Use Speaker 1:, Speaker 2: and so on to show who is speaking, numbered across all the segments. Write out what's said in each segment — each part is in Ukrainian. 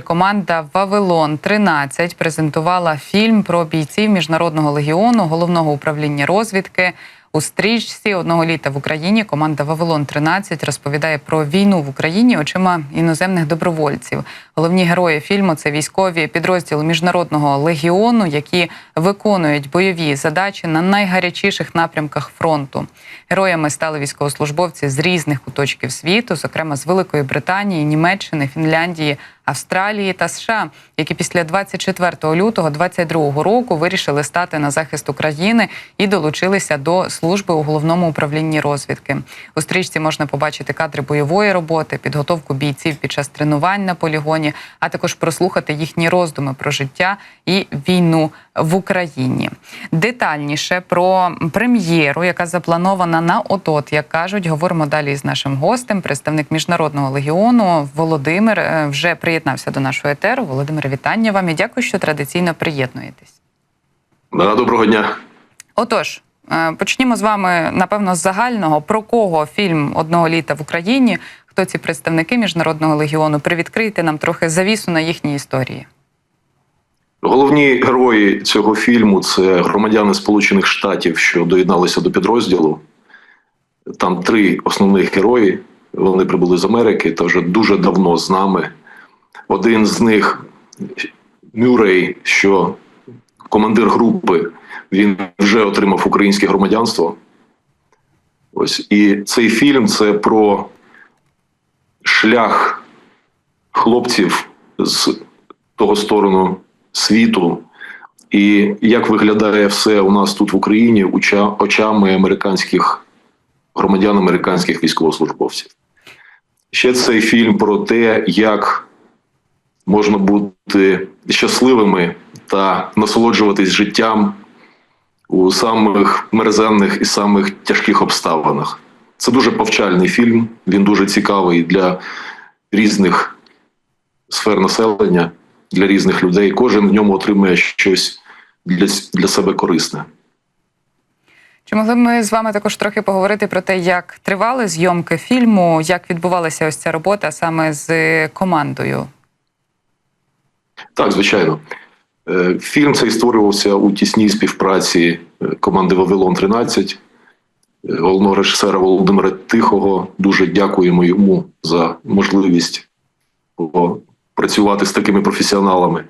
Speaker 1: Команда Вавилон 13 презентувала фільм про бійців міжнародного легіону головного управління розвідки. У стрічці одного літа в Україні команда Вавилон 13 розповідає про війну в Україні очима іноземних добровольців. Головні герої фільму це військові підрозділи міжнародного легіону, які виконують бойові задачі на найгарячіших напрямках фронту. Героями стали військовослужбовці з різних куточків світу, зокрема з Великої Британії, Німеччини, Фінляндії, Австралії та США, які після 24 лютого 2022 року вирішили стати на захист України і долучилися до служби у головному управлінні розвідки. У стрічці можна побачити кадри бойової роботи, підготовку бійців під час тренувань на полігоні, а також прослухати їхні роздуми про життя і війну в Україні. Детальніше про прем'єру, яка запланована на ОТОТ, як кажуть, говоримо далі з нашим гостем. Представник міжнародного легіону Володимир е, вже приєднався до нашого етеру. Володимир, вітання вам і дякую, що традиційно приєднуєтесь.
Speaker 2: Да, доброго дня.
Speaker 1: Отож, е, почнімо з вами, напевно, з загального. Про кого фільм одного літа в Україні? Хто ці представники міжнародного легіону? Привідкрийте нам трохи завісу на їхні історії.
Speaker 2: Головні герої цього фільму це громадяни Сполучених Штатів, що доєдналися до підрозділу. Там три основних герої. Вони прибули з Америки та вже дуже давно з нами. Один з них Мюррей, що командир групи, він вже отримав українське громадянство. Ось і цей фільм це про шлях хлопців з того сторону світу, і як виглядає все у нас тут в Україні очами американських громадян, американських військовослужбовців. Ще цей фільм про те, як можна бути щасливими та насолоджуватись життям у самих мерзенних і самих тяжких обставинах. Це дуже повчальний фільм. Він дуже цікавий для різних сфер населення, для різних людей. Кожен в ньому отримує щось для, для себе корисне.
Speaker 1: Чи могли б ми з вами також трохи поговорити про те, як тривали зйомки фільму, як відбувалася ось ця робота саме з командою?
Speaker 2: Так, звичайно. Е, Фільм цей створювався у тісній співпраці е, команди Вавилон 13 е, головного режисера Володимира Тихого. Дуже дякуємо йому за можливість працювати з такими професіоналами.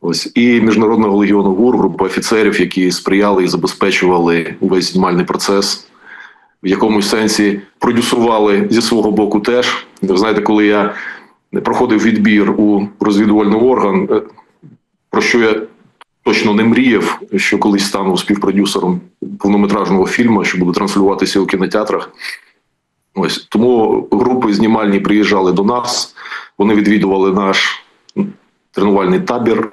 Speaker 2: Ось і міжнародного легіону ГУР, група офіцерів, які сприяли і забезпечували увесь знімальний процес, в якомусь сенсі продюсували зі свого боку теж. Ви знаєте, коли я проходив відбір у розвідувальний орган, е, про що я точно не мріяв, що колись стану співпродюсером повнометражного фільму, що буде транслюватися у кінотеатрах. Ось тому групи знімальні приїжджали до нас, вони відвідували наш тренувальний табір.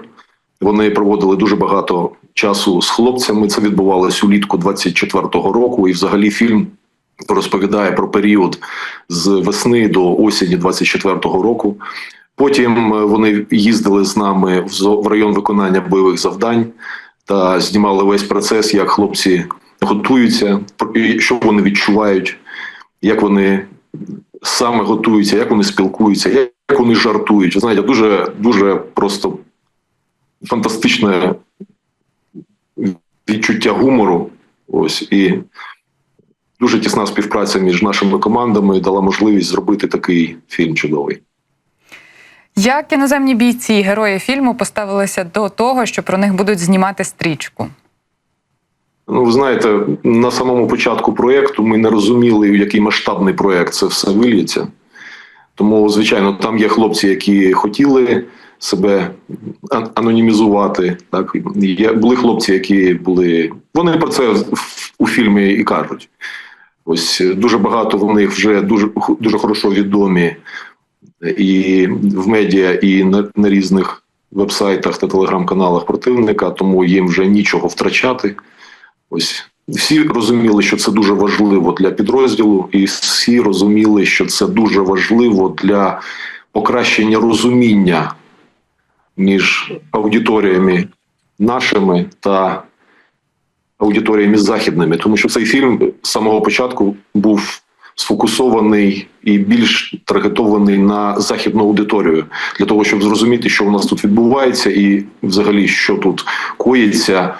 Speaker 2: Вони проводили дуже багато часу з хлопцями. Це відбувалося улітку 24-го року. І взагалі фільм розповідає про період з весни до осені 24-го року. Потім е, вони їздили з нами в район виконання бойових завдань та знімали весь процес, як хлопці готуються, що вони відчувають, як вони саме готуються, як вони спілкуються, як вони жартують. Знаєте, дуже дуже просто фантастичне відчуття гумору. Ось і дуже тісна співпраця між нашими командами дала можливість зробити такий фільм чудовий.
Speaker 1: Як іноземні бійці, герої фільму поставилися до того, що про них будуть знімати стрічку?
Speaker 2: Ну, ви знаєте, на самому початку проєкту ми не розуміли, в який масштабний проєкт це все виліється. Тому, звичайно, там є хлопці, які хотіли себе анонімізувати. Так є були хлопці, які були. Вони про це у фільмі і кажуть. Ось е, дуже багато в них вже дуже дуже хорошо відомі і в медіа, і на, на різних вебсайтах та телеграм-каналах противника, тому їм вже нічого втрачати. Ось всі розуміли, що це дуже важливо для підрозділу, і всі розуміли, що це дуже важливо для покращення розуміння між аудиторіями нашими та аудиторіями західними, тому що цей фільм з самого початку був сфокусований і більш таргетований на західну аудиторію для того, щоб зрозуміти, що у нас тут відбувається, і взагалі що тут коїться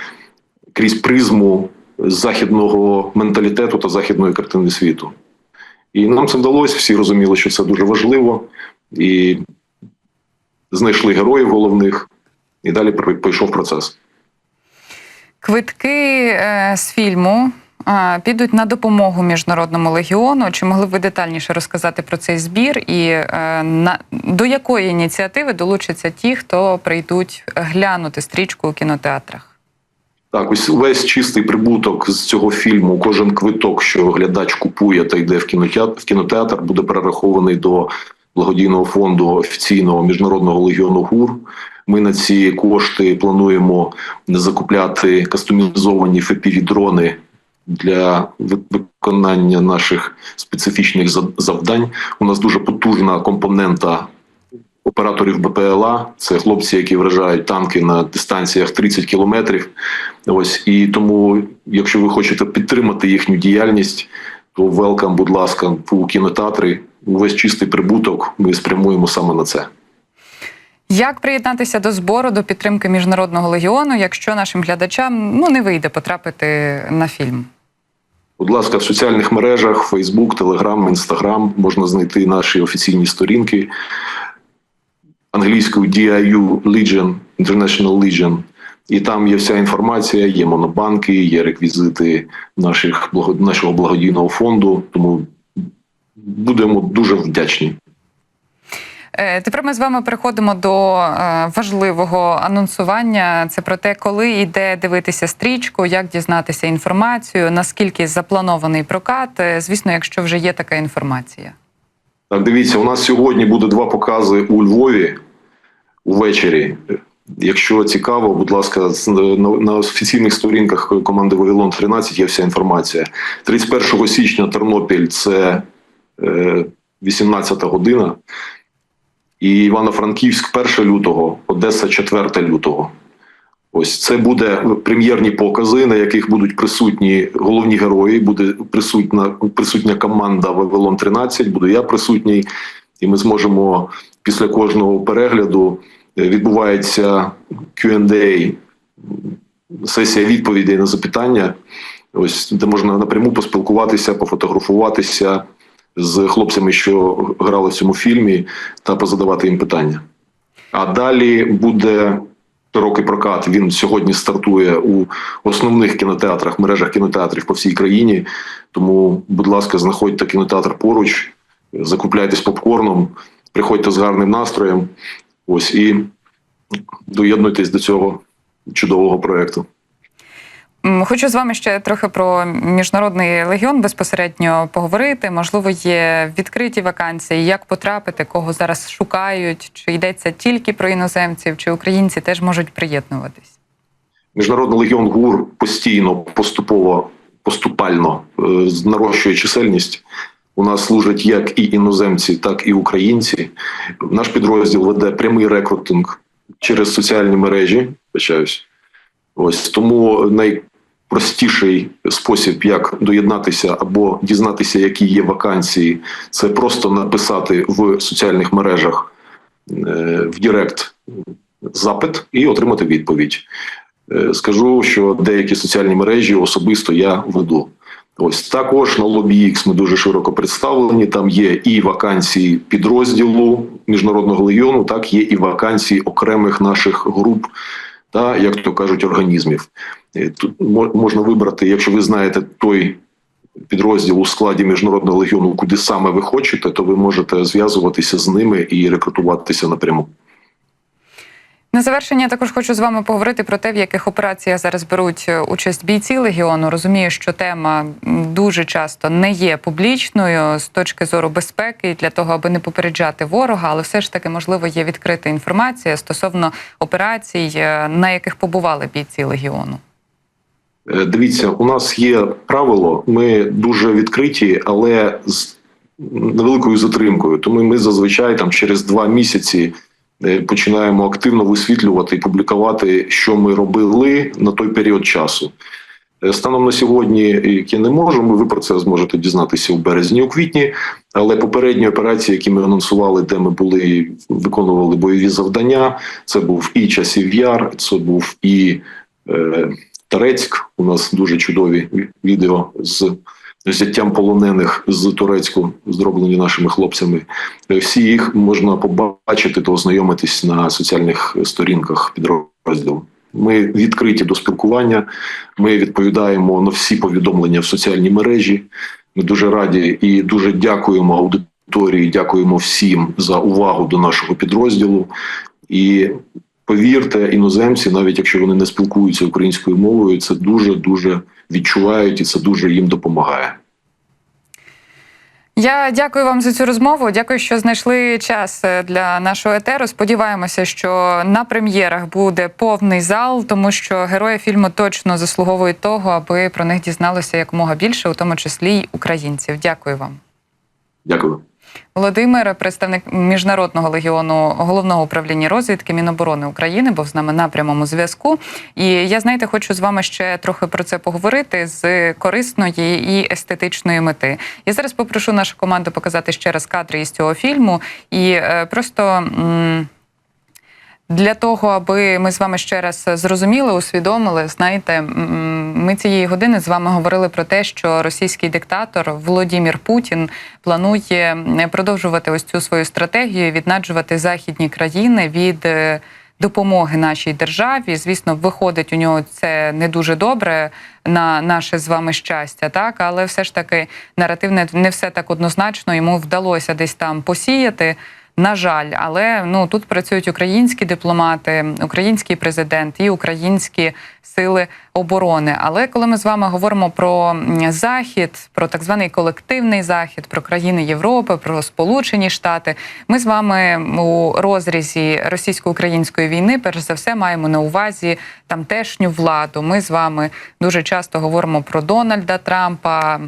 Speaker 2: крізь призму західного менталітету та західної картини світу. І нам це вдалося. Всі розуміли, що це дуже важливо, і знайшли героїв головних, і далі пішов процес.
Speaker 1: Квитки е, з фільму е, підуть на допомогу міжнародному легіону. Чи могли б ви детальніше розказати про цей збір? І е, на до якої ініціативи долучаться ті, хто прийдуть глянути стрічку у кінотеатрах?
Speaker 2: Так, ось весь чистий прибуток з цього фільму, кожен квиток, що глядач купує та йде в кінотеатр, в кінотеатр, буде перерахований до благодійного фонду офіційного міжнародного легіону ГУР. Ми на ці кошти плануємо закупляти кастомізовані ФПВ-дрони для виконання наших специфічних завдань. У нас дуже потужна компонента операторів БПЛА. Це хлопці, які вражають танки на дистанціях 30 кілометрів. Ось і тому, якщо ви хочете підтримати їхню діяльність, то велкам, будь ласка, у кінотеатри. Увесь чистий прибуток ми спрямуємо саме на це.
Speaker 1: Як приєднатися до збору до підтримки міжнародного легіону, якщо нашим глядачам ну не вийде потрапити на фільм?
Speaker 2: Будь ласка, в соціальних мережах Facebook, Telegram, Instagram можна знайти наші офіційні сторінки англійською DIU Legion, International Legion. І там є вся інформація, є монобанки, є реквізити наших нашого благодійного фонду. Тому будемо дуже вдячні.
Speaker 1: Е, Тепер ми з вами переходимо до е, важливого анонсування. Це про те, коли йде дивитися стрічку, як дізнатися інформацію, наскільки запланований прокат. Е, Звісно, якщо вже є така інформація.
Speaker 2: Так, дивіться, у нас сьогодні буде два покази у Львові увечері. Якщо цікаво, будь ласка, на офіційних сторінках команди Вавилон 13 є вся інформація. 31 січня Тернопіль це 18 година. І Івано-Франківськ 1 лютого, Одеса 4 лютого. Ось це буде прем'єрні покази, на яких будуть присутні головні герої. Буде присутня присутня команда Вавилон 13 Буду я присутній, і ми зможемо після кожного перегляду відбувається Q&A, сесія відповідей на запитання. Ось де можна напряму поспілкуватися, пофотографуватися з хлопцями, що грали в цьому фільмі, та позадавати їм питання. А далі буде широкий прокат. Він сьогодні стартує у основних кінотеатрах, мережах кінотеатрів по всій країні. Тому, будь ласка, знаходьте кінотеатр поруч, закупляйтесь попкорном, приходьте з гарним настроєм. Ось і доєднуйтесь до цього чудового проєкту.
Speaker 1: Хочу з вами ще трохи про міжнародний легіон безпосередньо поговорити. Можливо, є відкриті вакансії, як потрапити, кого зараз шукають, чи йдеться тільки про іноземців, чи українці теж можуть приєднуватись.
Speaker 2: Міжнародний легіон ГУР постійно поступово поступально е, нарощує чисельність. У нас служать як і іноземці, так і українці. Наш підрозділ веде прямий рекрутинг через соціальні мережі. Ось тому найпростіший спосіб, як доєднатися або дізнатися, які є вакансії, це просто написати в соціальних мережах е, в Директ запит і отримати відповідь. Е, скажу, що деякі соціальні мережі особисто я веду. Ось також на LobbyX ми дуже широко представлені. Там є і вакансії підрозділу міжнародного легіону, так є і вакансії окремих наших груп та як то кажуть, організмів. Тут можна вибрати, якщо ви знаєте той підрозділ у складі міжнародного легіону, куди саме ви хочете, то ви можете зв'язуватися з ними і рекрутуватися напряму.
Speaker 1: На завершення також хочу з вами поговорити про те, в яких операціях зараз беруть е, участь бійці легіону. Розумію, що тема дуже часто не є публічною з точки зору безпеки для того, аби не попереджати ворога, але все ж таки можливо є відкрита інформація стосовно операцій, е, на яких побували бійці легіону.
Speaker 2: Е, дивіться, у нас є правило. Ми дуже відкриті, але з невеликою затримкою. Тому ми зазвичай там через два місяці. Е, починаємо активно висвітлювати і публікувати, що ми робили на той період часу. Е, Станом на сьогодні, які не можемо, ви про це зможете дізнатися у березні, у квітні. Але попередні операції, які ми анонсували, де ми були виконували бойові завдання, це був і часів яр, це був і Терецьк. У нас дуже чудові відео з взяттям полонених з Турецьку, зроблені нашими хлопцями. Всі їх можна побачити та ознайомитись на соціальних сторінках підрозділу. Ми відкриті до спілкування. Ми відповідаємо на всі повідомлення в соціальній мережі. Ми дуже раді і дуже дякуємо аудиторії, дякуємо всім за увагу до нашого підрозділу. І повірте, іноземці, навіть якщо вони не спілкуються українською мовою, це дуже дуже відчувають і це дуже їм допомагає.
Speaker 1: Я дякую вам за цю розмову. Дякую, що знайшли час е, для нашого етеру. Сподіваємося, що на прем'єрах буде повний зал, тому що герої фільму точно заслуговують того, аби про них дізналося якомога більше, у тому числі й українців. Дякую вам.
Speaker 2: Дякую.
Speaker 1: Володимир, представник міжнародного легіону головного управління розвідки Міноборони України, був з нами на прямому зв'язку. І я знаєте, хочу з вами ще трохи про це поговорити з корисної і естетичної мети. Я зараз попрошу нашу команду показати ще раз кадри із цього фільму і е, просто. Для того, аби ми з вами ще раз зрозуміли, усвідомили, знаєте, ми цієї години з вами говорили про те, що російський диктатор Володимир Путін планує продовжувати ось цю свою стратегію, віднаджувати західні країни від е, допомоги нашій державі. Звісно, виходить у нього це не дуже добре на наше з вами щастя, так але все ж таки наратив не, не все так однозначно. Йому вдалося десь там посіяти. На жаль, але ну тут працюють українські дипломати, український президент і українські сили оборони. Але коли ми з вами говоримо про захід, про так званий колективний захід, про країни Європи, про Сполучені Штати, ми з вами у розрізі російсько-української війни, перш за все, маємо на увазі тамтешню владу. Ми з вами дуже часто говоримо про Дональда Трампа.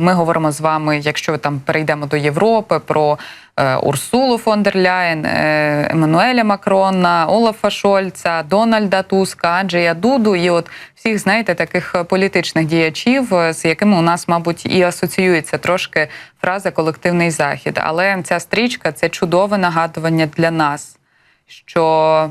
Speaker 1: Ми говоримо з вами, якщо там перейдемо до Європи, про е, Урсулу фон дер Ляєн, е, Еммануеля Макрона, Олафа Шольца, Дональда Туска, Анджея Дуду і от всіх, знаєте, таких політичних діячів, е, з якими у нас, мабуть, і асоціюється трошки фраза колективний захід. Але ця стрічка це чудове нагадування для нас, що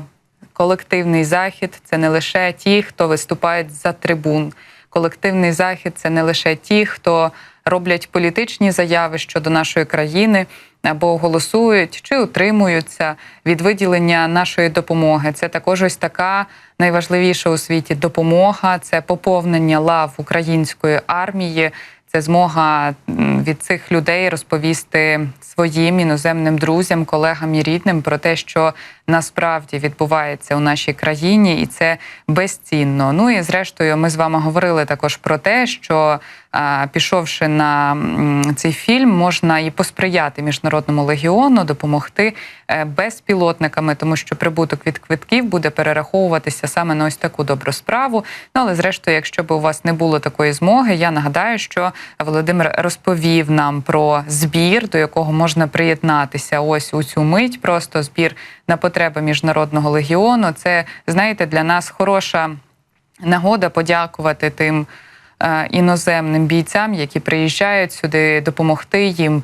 Speaker 1: колективний захід це не лише ті, хто виступають за трибун. Колективний захід це не лише ті, хто роблять політичні заяви щодо нашої країни або голосують чи утримуються від виділення нашої допомоги. Це також ось така найважливіша у світі допомога, це поповнення лав української армії. Це змога від цих людей розповісти своїм іноземним друзям, колегам і рідним про те, що насправді відбувається у нашій країні, і це безцінно. Ну і зрештою, ми з вами говорили також про те, що пішовши на цей фільм, можна і посприяти міжнародному легіону, допомогти е, безпілотниками, тому що прибуток від квитків буде перераховуватися саме на ось таку добру справу. Ну але зрештою, якщо б у вас не було такої змоги, я нагадаю, що Володимир розповів нам про збір, до якого можна приєднатися. Ось у цю мить. Просто збір на потреби міжнародного легіону. Це знаєте для нас хороша нагода подякувати тим. Е, Іноземним бійцям, які приїжджають сюди, допомогти їм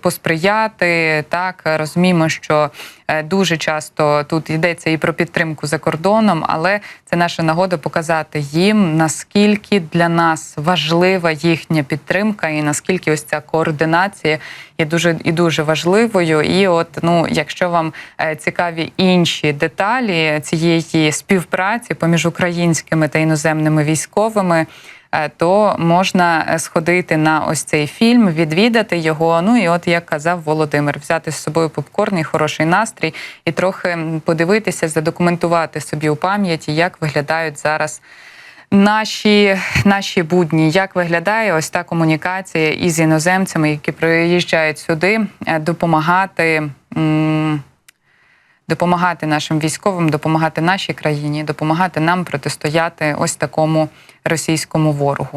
Speaker 1: посприяти. Так розуміємо, що е, дуже часто тут йдеться і про підтримку за кордоном, але це наша нагода показати їм, наскільки для нас важлива їхня підтримка, і наскільки ось ця координація є дуже і дуже важливою. І от ну, якщо вам е, цікаві інші деталі цієї співпраці поміж українськими та іноземними військовими. Е, То можна е, сходити на ось цей фільм, відвідати його. Ну і от як казав Володимир, взяти з собою попкорн і хороший настрій, і трохи подивитися, задокументувати собі у пам'яті, як виглядають зараз наші, наші будні, як виглядає ось та комунікація із іноземцями, які приїжджають сюди, е, допомагати. Допомагати нашим військовим, допомагати нашій країні, допомагати нам протистояти ось такому російському ворогу.